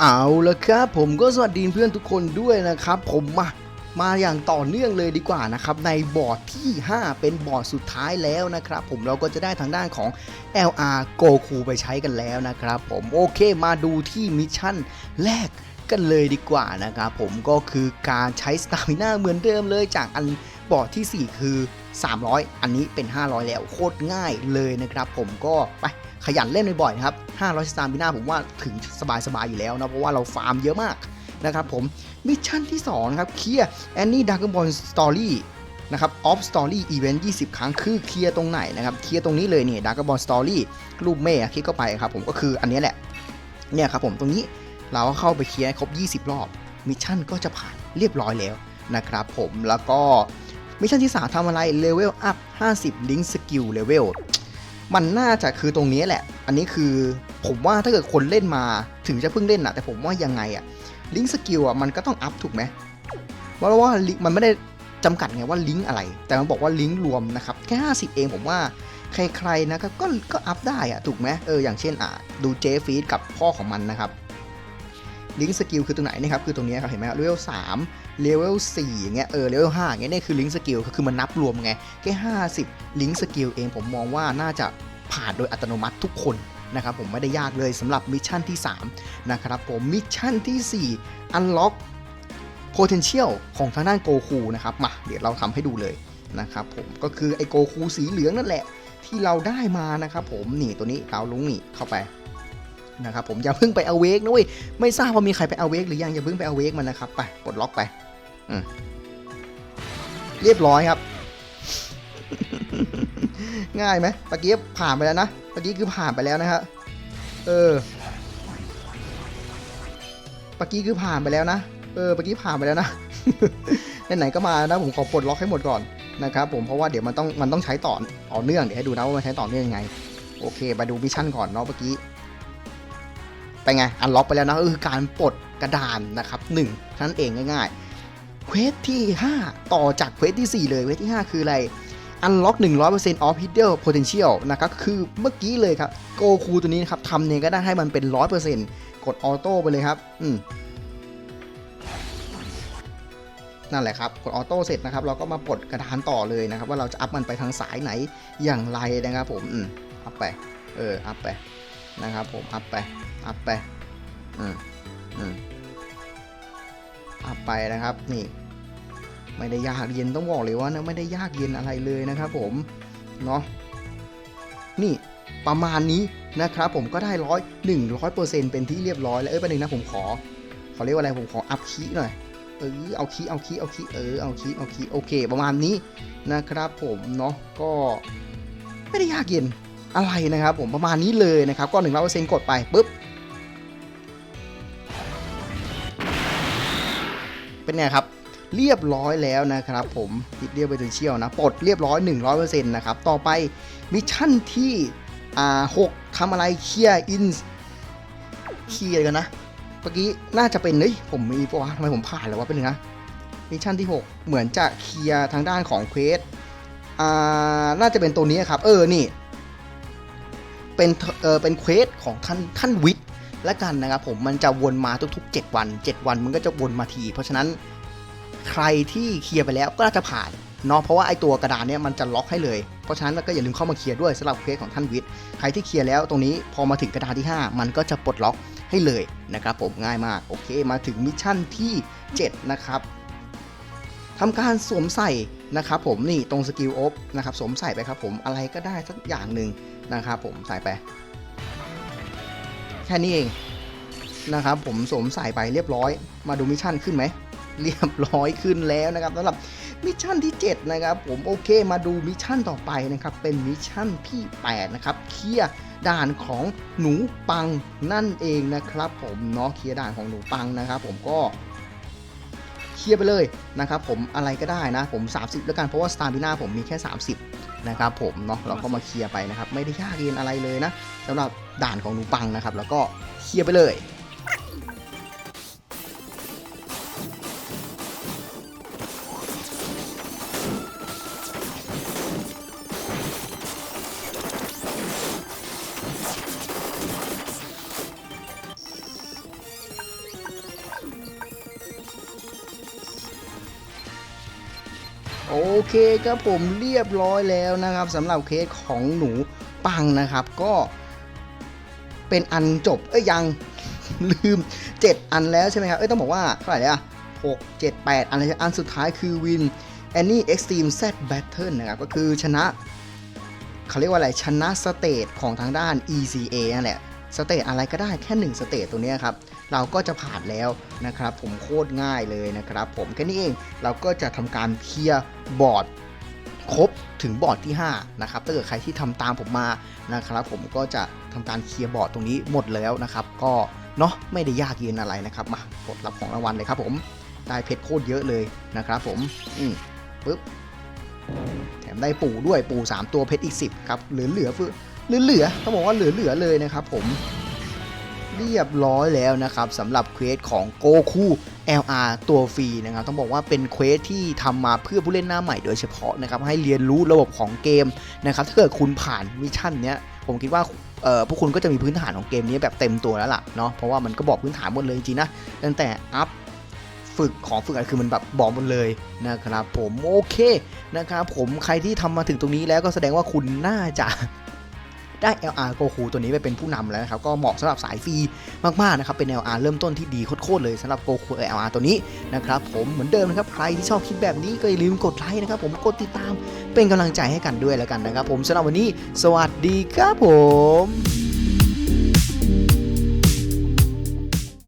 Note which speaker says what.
Speaker 1: เอาละครับผมก็สวัสดีเพื่อนทุกคนด้วยนะครับ ผมมามาอย่างต่อเนื่องเลยดีกว่านะครับในบอร์ดที่ 5 เป็นบอร์ดสุดท้ายแล้วนะครับ ผมเราก็จะได้ทางด้านของ LR Goku ไปใช้กันแล้วนะครับ ผมโอเคมาดูที่มิชชั่นแรกกันเลยดีกว่านะครับผมก็คือการใช้สตามิน่าเหมือนเดิมเลยจากอัน บอร์ดที่ 4 คือ 300 อันนี้เป็น 500 แล้วโคตรง่ายเลยนะครับผมก็ไปขยันเล่นบ่อยๆนะครับ 500 สตามิน่าผมว่าถึงสบายๆอยู่แล้วนะ เพราะว่าเราฟาร์มเยอะมากนะครับผม มิชชั่นที่2นะครับเคลียร์แอนนี่ดักบอลสตอรี่นะครับออฟสตอรี่อีเวนต์20 ครั้งคือเคลียร์ตรงไหนนะครับ เคลียร์ตรงนี้เลยเนี่ยดักบอลสตอรี่รูปเมฆคลิกเข้าไปครับผมก็คืออันนี้แหละ เนี่ยครับผมตรงนี้เราก็เข้าไปเคลียร์ครบ 20 รอบ มิชชั่นก็จะผ่านเรียบร้อยแล้วนะครับผมแล้วก็ มิชชั่นที่ 3ทำอะไรเลเวลอัพ50 ลิงก์สกิลเลเวลมันน่าจะคือตรงนี้แหละ อันนี้คือผมว่าถ้าเกิดคนเล่นมาถึงจะเพิ่งเล่นนะแต่ผมว่ายังไงอะลิงก์สกิลอะมันก็ต้องอัพถูกไหมเพราะว่ามันไม่ได้จำกัดไงว่าลิงก์อะไร แต่มันบอกว่าลิงก์รวมนะครับแค่50 เองผมว่าใครๆนะครับก็ก็อัพได้อะถูกไหมเอออย่างเช่นอะดูเจฟีดกับพ่อของมันนะครับ ลิงก์สกิลคือตรงไหนนะครับคือตรงนี้ครับเห็นไหมเลเวลสามเลเวลสี่อย่างเงี้ยเออเลเวลห้าอย่างเงี้ยนี่คือลิงก์สกิลคือมันนับรวมไงแค่ห้าสิบลิงก์สกิลเองผมมองว่าน่าจะผ่านโดยอัตโนมัติทุกคนนะครับผมไม่ได้ยากเลยสำหรับมิชชั่นที่3นะครับผมมิชชั่นที่4 Unlock Potential ของทางด้านโกคูนะครับมาเดี๋ยวเราทำให้ดูเลยนะครับผมก็คือไอโกคูสีเหลืองนั่นแหละที่เราได้มานะครับผมนี่ตัวนี้เราลุงนี่เข้าไป นะครับผมอย่าเพิ่งไปเอาเวกนะเว้ยไม่ทราบว่ามีใครไปเอาเวกหรือยังอย่าเพิ่งไปเอาเวกมันนะครับไปปลดล็อกไปอืเรียบร้อยครับ ง่ายไหมเมื่อกี้ผ่านไปแล้วนะเมื่อกี้คือผ่านไปแล้วนะครับเออเมื่อกี้คือผ่านไปแล้วนะ เออเมื่อกี้ผ่านไปแล้วนะ ไหนๆก็มานะผมขอปลดล็อกให้หมดก่อนนะครับผมเพราะว่าเดี๋ยวมันต้องมันต้องใช้ต่อต่อเนื่องเดี๋ยวให้ดูนะว่ามันใช้ต่อเนื่องยังไง โอเคไปดูมิชชั่นก่อนเนาะเมื่อกี้ ไปไง อันล็อกไปแล้วนะก็คือการปลดกระดานนะครับหนึ่งเท่นั้นเองง่ายๆเควสที่ 5 ต่อจากเควสที่ 4 เลยเควสที่ 5 คืออะไร Unlock 100% of Hidden Potential นะครับคือเมื่อกี้เลยครับโกคูตัวนี้นะครับทำเนี่ยก็ได้ให้มันเป็น 100%กดออโต้ไปเลยครับ อืมนั่นแหละครับ กดออโต้เสร็จนะครับ เราก็มาปลดกระดานต่อเลยนะครับ ว่าเราจะอัพมันไปทางสายไหนอย่างไรนะครับผม อืม อัพไป เออ อัพไป นะครับผมอัพไปอัพไปอืมอืมอัพไปนะครับนี่ ไม่ได้ยากเย็นต้องบอกเลยว่านะไม่ได้ยากเย็นอะไรเลยนะครับ ผมเนาะนี่ประมาณนี้นะครับผมก็ได้ร้อยหนึ่งร้อยเปอร์เซ็นต์เป็นที่เรียบร้อยแล้วเอ้ยประเด็นงนะผมขอขอเรียกว่าอะไรผมขออัพคีหน่อยเออเอาคีเอาคีเอาคีเออเอาคีเอาคีโอเค ประมาณนี้นะครับผมเนาะก็ไม่ได้ยากเย็น อะไรนะครับผมประมาณนี้เลยนะครับก็หนึ่งร้อยเปอร์เซ็นต์กดไปปุ๊บเป็นไงครับเรียบร้อยแล้วนะครับผมติดเรียบไปถึงเชี่ยวนะปลดเรียบร้อย 100%นะครับต่อไปมิชชั่นที่อ่าหกทำอะไรเคลียร์อินเคลียร์กันนะเมื่อกี้น่าจะเป็นเฮ้ยผมมีปะวะทำไมผมผ่านแล้ววะเป็นงนะมิชชั่นที่ 6 เหมือนจะเคลียร์ทางด้านของเควสอ่าน่าจะเป็นตัวนี้ครับ เออนี่ เป็นเออเป็นเควสของท่านท่านวิทย์และกันนะครับผมมันจะวนมาทุกๆ 7 วัน 7 วันมันก็จะวนมาที เพราะฉะนั้นใครที่เคลียร์ไปแล้วก็น่าจะผ่านเนาะเพราะว่าไอตัวกระดานเนี้ยมันจะล็อกให้เลย เพราะฉะนั้นก็อย่าลืมเข้ามาเคลียร์ด้วยสำหรับเควสของท่านวิทย์ใครที่เคลียร์แล้วตรงนี้พอมาถึงกระดานที่ 5 มันก็จะปลดล็อกให้เลยนะครับผมง่ายมากโอเค มาถึงมิชชั่นที่ 7 นะครับ ทำการสวมใส่นะครับผมนี่ตรงสกิลออฟนะครับสวมใส่ไปครับผมอะไรก็ได้สักอย่างหนึ่งนะครับผมใส่ไป แค่นี้เองนะครับผมสวมใส่ไปเรียบร้อย มาดูมิชชั่นขึ้นไหมเรียบร้อยขึ้นแล้วนะครับสำหรับมิชชั่นที่ 7 นะครับผมโอเคมาดูมิชชั่นต่อไปนะครับเป็นมิชชั่นที่ 8 นะครับเคลียร์ด่านของหนูปังนั่นเองนะครับผมเนาะเคลียร์ด่านของหนูปังนะครับผมก็ เคลียร์ไปเลยนะครับผมอะไรก็ได้นะผม 30 แล้วกันเพราะว่าสตาร์บิน่าผมมีแค่ 30 นะครับผมเนาะเราก็มาเคลียร์ไปนะครับ ไม่ได้ยากเย็นอะไรเลยนะสำหรับด่านของหนูปังนะครับ แล้วก็เคลียร์ไปเลย โอเคครับผมเรียบร้อยแล้วนะครับสำหรับเคสของหนูปังนะครับ ก็เป็นอันจบเอ้ยยังลืม 7 อันแล้วใช่ไหมครับ เอ้ยต้องบอกว่าเท่าไหร่เนี่ย6 7 8อันอันสุดท้ายคือวิน Any Extreme Z Battle นะครับก็คือชนะเขาเรียกว่าอะไรชนะสเตจของทางด้าน ECA นั่นแหละ สเตจอะไรก็ได้แค่ 1 สเตจตัวนี้ครับ เราก็จะผ่านแล้วนะครับ ผมโคตรง่ายเลยนะครับ ผมแค่นี้เองเราก็จะทำการเคลียร์บอร์ดครบถึงบอร์ดที่ 5 นะครับ ถ้าเกิดใครที่ทำตามผมมานะครับ ผมก็จะทำการเคลียร์บอร์ดตรงนี้หมดแล้วนะครับ ก็เนาะไม่ได้ยากเย็นอะไรนะครับมากดรับของรางวัลเลยครับผมได้เพชรโคตรเยอะเลยนะครับ ผมอืมปึ๊บแถมได้ปูด้วยปู3ตัวเพชรอีก 10 ครับเหลือเหลือ เหลือเหลือต้องบอกว่าเหลือเหลือเลยนะครับผมเรียบร้อยแล้วนะครับสำหรับเควสของโกคู LR ตัวฟรีนะครับต้องบอกว่าเป็นเควสที่ทำมาเพื่อผู้เล่นหน้าใหม่โดยเฉพาะนะครับให้เรียนรู้ระบบของเกมนะครับถ้าเกิดคุณผ่านมิชชั่นเนี้ยผมคิดว่าเอ่อพวกคุณก็จะมีพื้นฐานของเกมนี้แบบเต็มตัวแล้วล่ะเนาะเพราะว่ามันก็บอกพื้นฐานหมดเลยจริงๆนะตั้งแต่อัพฝึกของฝึกอะไรคือมันแบบบอกหมดเลยนะครับผมโอเคนะครับผมใครที่ทำมาถึงตรงนี้แล้วก็แสดงว่าคุณน่าจะ ได้ LR โกคูตัวนี้ไปเป็นผู้นำแล้วนะครับ ก็เหมาะสำหรับสายฟรีมากๆนะครับ เป็น LR เริ่มต้นที่ดีโคตรเลยสำหรับโกคู LR ตัวนี้นะครับผมเหมือนเดิมนะครับ ใครที่ชอบคลิปแบบนี้ก็อย่าลืมกดไลค์นะครับผมกดติดตามเป็นกำลังใจให้กันด้วยแล้วกันนะครับผมสำหรับวันนี้ สวัสดีครับผม